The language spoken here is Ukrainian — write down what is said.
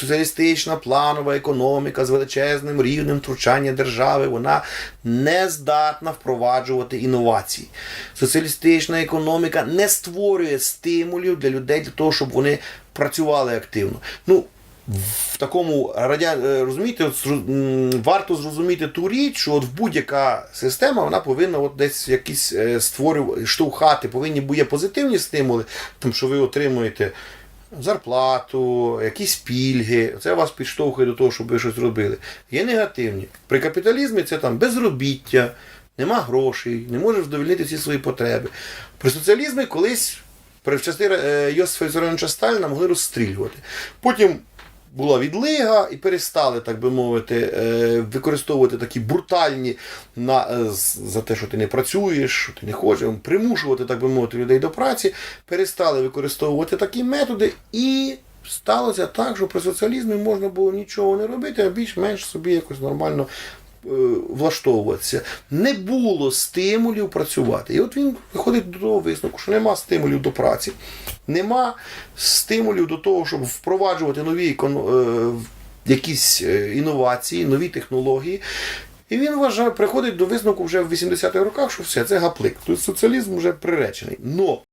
Соціалістична планова економіка з величезним рівнем втручання держави, вона не здатна впроваджувати інновації. Соціалістична економіка не створює стимулів для людей для того, щоб вони працювали активно. Ну, в такому радя... е, розумієте, от, варто зрозуміти ту річ, що от в будь-яка система вона повинна от десь якісь е, створювати, штовхати, повинні бути позитивні стимули, тому що ви отримуєте зарплату, якісь пільги. Це вас підштовхує до того, щоб ви щось робили. Є негативні. При капіталізмі це там безробіття, нема грошей, не можеш вдовільнити всі свої потреби. При соціалізмі колись при часи е, Йосифа Вісаровича Сталіна могли розстрілювати. Потім була відлига і перестали, так би мовити, е, використовувати такі брутальні на, е, за те, що ти не працюєш, що ти не хочеш, примушувати, так би мовити, людей до праці, перестали використовувати такі методи і. Сталося так, що при соціалізмі можна було нічого не робити, а більш-менш собі якось нормально влаштовуватися. Не було стимулів працювати. І от він виходить до того висновку, що нема стимулів до праці, нема стимулів до того, щоб впроваджувати нові е, якісь е, інновації, нові технології. І він вважає, приходить до висновку вже в 80-х роках, що все, це гаплик. Тобто соціалізм вже приречений. Но